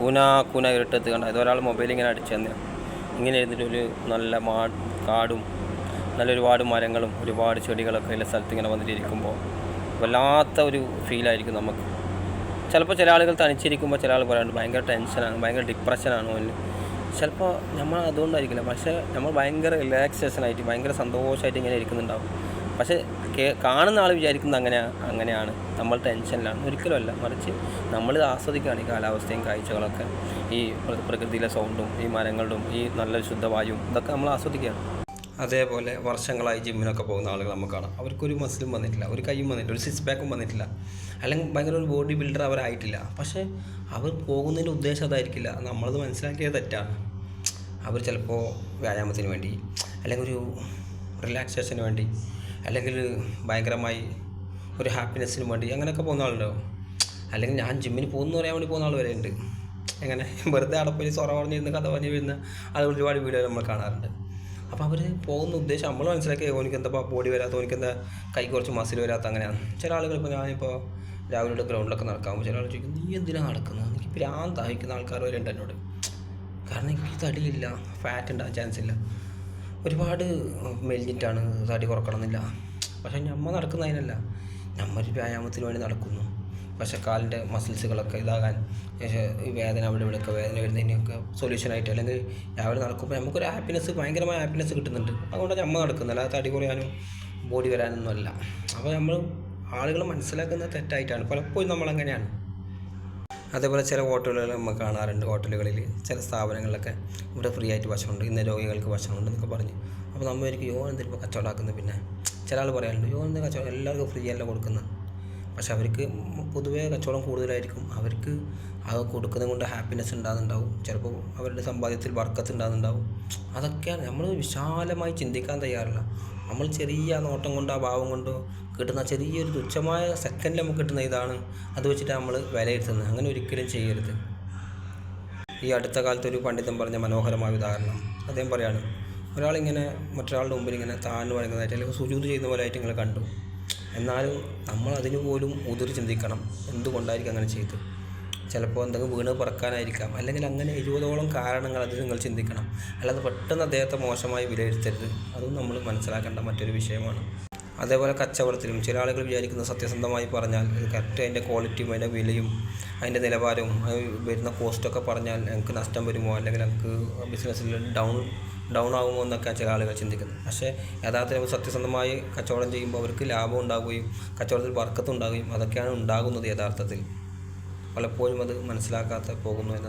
കൂന കൂന ഇരുട്ടത്ത് കണ്ട ഇതൊരാൾ മൊബൈൽ ഇങ്ങനെ അടിച്ചു തന്നെ. ഇങ്ങനെ ഇരുന്നിട്ട് ഒരു നല്ല മാ കാടും നല്ല ഒരുപാട് മരങ്ങളും ഒരുപാട് ചെടികളൊക്കെ ഉള്ള സ്ഥലത്ത് ഇങ്ങനെ വന്നിട്ടിരിക്കുമ്പോൾ വല്ലാത്ത ഒരു ഫീലായിരിക്കും നമുക്ക്. ചിലപ്പോൾ ചില ആളുകൾ തനിച്ചിരിക്കുമ്പോൾ ചില ആൾ പറയാറുണ്ട് ഭയങ്കര ടെൻഷനാണ് ഭയങ്കര ഡിപ്രഷനാണ് മുന്നിൽ ചിലപ്പോൾ നമ്മൾ അതുകൊണ്ടായിരിക്കില്ല പക്ഷേ നമ്മൾ ഭയങ്കര റിലാക്സേഷൻ ആയിട്ട് ഭയങ്കര സന്തോഷമായിട്ട് ഇങ്ങനെ ഇരിക്കുന്നുണ്ടാവും. പക്ഷേ കാണുന്ന ആൾ വിചാരിക്കുന്നത് അങ്ങനെ അങ്ങനെയാണ്. നമ്മൾ ടെൻഷനിലാണ്. ഒരിക്കലുമല്ല മറിച്ച് നമ്മൾ ആസ്വദിക്കുകയാണ് ഈ കാലാവസ്ഥയും കാഴ്ചകളൊക്കെ. ഈ പ്രകൃതിയിലെ സൗണ്ടും ഈ മരങ്ങളും ഈ നല്ല ശുദ്ധവായും ഇതൊക്കെ നമ്മൾ ആസ്വദിക്കുകയാണ്. അതേപോലെ വർഷങ്ങളായി ജിമ്മിനൊക്കെ പോകുന്ന ആളുകൾ നമുക്ക് കാണാം. അവർക്കൊരു മസിലും വന്നിട്ടില്ല. ഒരു കൈയും വന്നിട്ടില്ല. ഒരു സിക്സ് പാക്കും വന്നിട്ടില്ല. അല്ലെങ്കിൽ ഭയങ്കര ഒരു ബോഡി ബിൽഡർ അവരായിട്ടില്ല പക്ഷേ അവർ പോകുന്നതിന്റെ ഉദ്ദേശം അതായിരിക്കില്ല. നമ്മളത് മനസ്സിലാക്കിയത് തെറ്റാണ്. അവർ ചിലപ്പോൾ വ്യായാമത്തിന് വേണ്ടി അല്ലെങ്കിൽ ഒരു റിലാക്സേഷന് വേണ്ടി അല്ലെങ്കിൽ ഭയങ്കരമായി ഒരു ഹാപ്പിനെസ്സിന് വേണ്ടി അങ്ങനെയൊക്കെ പോകുന്ന ആളുണ്ടാവും. അല്ലെങ്കിൽ ഞാൻ ജിമ്മിന് പോകുന്നു പറയാൻ വേണ്ടി പോകുന്ന ആൾ വരെ ഉണ്ട്. എങ്ങനെ? വെറുതെ അടപ്പിൽ സൊറ പറഞ്ഞിരുന്ന് കഥ പറഞ്ഞു വരുന്ന അത് ഒരുപാട് വീഡിയോ നമ്മൾ കാണാറുണ്ട്. അപ്പോൾ അവർ പോകുന്ന ഉദ്ദേശം നമ്മൾ മനസ്സിലാക്കി ഓനിക്ക് എന്താ ബോഡി വരാത്ത ഓനിക്ക് എന്താ കൈ കുറച്ച് മസിൽ വരാത്ത അങ്ങനെയാണ്. ചില ആളുകൾ ഇപ്പോൾ ഞാനിപ്പോൾ രാവിലെ ഗ്രൗണ്ടിലൊക്കെ നടക്കാൻ ചില ആൾ ചോദിക്കും നീ എന്തിനാണ് നടക്കുന്നത് എനിക്ക് ഭ്രാന്താഹിക്കുന്ന ആൾക്കാർ വരെ ഉണ്ട് എന്നോട്. കാരണം എനിക്ക് തടിയില്ല ഫാറ്റ് ഉണ്ടാകാൻ ചാൻസ് ഇല്ല. ഒരുപാട് മെലിഞ്ഞിട്ടാണ് തടി കുറക്കണമെന്നില്ല. പക്ഷെ നമ്മൾ നടക്കുന്നതിനല്ല. നമ്മ ഒരു വ്യായാമത്തിന് വേണ്ടി നടക്കുന്നു. പക്ഷെ കാലിന്റെ മസിൽസുകളൊക്കെ ഇതാകാൻ വേദന അവിടെ ഇവിടെയൊക്കെ വേദന വരുന്നതിനൊക്കെ സൊല്യൂഷനായിട്ട് അല്ലെങ്കിൽ രാവിലെ നടക്കുമ്പോൾ നമുക്കൊരു ഹാപ്പിനെസ് ഭയങ്കരമായ ഹാപ്പിനെസ് കിട്ടുന്നുണ്ട്. അതുകൊണ്ട് നമ്മൾ നടക്കുന്നത്. അല്ലാതെ തടി കുറയാനും ബോഡി വരാനൊന്നുമല്ല അപ്പോൾ നമ്മൾ ആളുകൾ മനസ്സിലാക്കുന്നത് തെറ്റായിട്ടാണ്. പലപ്പോഴും നമ്മളങ്ങനെയാണ്. അതേപോലെ ചില ഹോട്ടലുകൾ നമ്മൾ കാണാറുണ്ട്. ഹോട്ടലുകളിൽ ചില സ്ഥാപനങ്ങളിലൊക്കെ ഇവിടെ ഫ്രീ ആയിട്ട് ഭക്ഷണമുണ്ട്. ഇന്ന രോഗികൾക്ക് ഭക്ഷണമുണ്ട് എന്നൊക്കെ പറഞ്ഞ്. അപ്പോൾ നമ്മൾ ഒരിക്കലും യോ എന്തെങ്കിലും കച്ചവടമാക്കുന്നത് പിന്നെ ചില ആൾ പറയാറുണ്ട്. യോ എന്താ കച്ചവടം എല്ലാവർക്കും ഫ്രീ അല്ല കൊടുക്കുന്നത്. പക്ഷെ അവർക്ക് പൊതുവേ കച്ചവടം കൂടുതലായിരിക്കും. അവർക്ക് അത് കൊടുക്കുന്നത് കൊണ്ട് ഹാപ്പിനെസ് ഉണ്ടാകുന്നുണ്ടാവും. ചിലപ്പോൾ അവരുടെ സമ്പാദ്യത്തിൽ വർക്കത്ത് ഉണ്ടാകുന്നുണ്ടാവും. അതൊക്കെയാണ് നമ്മൾ വിശാലമായി ചിന്തിക്കാൻ തയ്യാറില്ല. നമ്മൾ ചെറിയ നോട്ടം കൊണ്ടോ ഭാവം കൊണ്ടോ കിട്ടുന്ന ചെറിയൊരു തുച്ഛമായ സെക്കൻഡ് നമുക്ക് കിട്ടുന്ന ഇതാണ്. അത് വെച്ചിട്ട് നമ്മൾ വിലയിരുത്തുന്നത്. അങ്ങനെ ഒരിക്കലും ചെയ്യരുത്. ഈ അടുത്ത കാലത്ത് ഒരു പണ്ഡിതൻ പറഞ്ഞ മനോഹരമായ ഉദാഹരണം. അദ്ദേഹം പറയാണ് ഒരാളിങ്ങനെ മറ്റൊരാളുടെ മുമ്പിൽ ഇങ്ങനെ താഴ്ന്നു പറയുന്നതായിട്ട് അല്ലെങ്കിൽ സുജൂത് ചെയ്യുന്ന പോലെ ആയിട്ട് നിങ്ങൾ കണ്ടു. എന്നാലും നമ്മൾ അതിന് പോലും ഉതിർ ചിന്തിക്കണം. എന്തുകൊണ്ടായിരിക്കും അങ്ങനെ ചെയ്തത്? ചിലപ്പോൾ എന്തെങ്കിലും വീണ് പറക്കാനായിരിക്കാം. അല്ലെങ്കിൽ അങ്ങനെ ഇരുപതോളം കാരണങ്ങൾ അത് നിങ്ങൾ ചിന്തിക്കണം. അല്ലാതെ പെട്ടെന്ന് അദ്ദേഹത്തെ മോശമായി വിലയിരുത്തരുത്. അതും നമ്മൾ മനസ്സിലാക്കേണ്ട മറ്റൊരു വിഷയമാണ്. അതേപോലെ കച്ചവടത്തിലും ചില ആളുകൾ വിചാരിക്കുന്ന സത്യസന്ധമായി പറഞ്ഞാൽ കറക്റ്റ് അതിന്റെ ക്വാളിറ്റിയും അതിന്റെ വിലയും അതിന്റെ നിലവാരവും അത് വരുന്ന കോസ്റ്റൊക്കെ പറഞ്ഞാൽ ഞങ്ങൾക്ക് നഷ്ടം വരുമോ? അല്ലെങ്കിൽ ഞങ്ങൾക്ക് ബിസിനസ്സിൽ ഡൗൺ ഡൗൺ ആകുമോ എന്നൊക്കെ ചില ആളുകൾ ചിന്തിക്കുന്നു. പക്ഷേ യഥാർത്ഥത്തിൽ അവർ സത്യസന്ധമായി കച്ചവടം ചെയ്യുമ്പോൾ അവർക്ക് ലാഭം ഉണ്ടാകുകയും കച്ചവടത്തിൽ വർക്കത്ത് ഉണ്ടാകുകയും അതൊക്കെയാണ് ഉണ്ടാകുന്നത് യഥാർത്ഥത്തിൽ. പലപ്പോഴും അത് മനസ്സിലാക്കാതെ പോകുന്നു എന്നതാണ്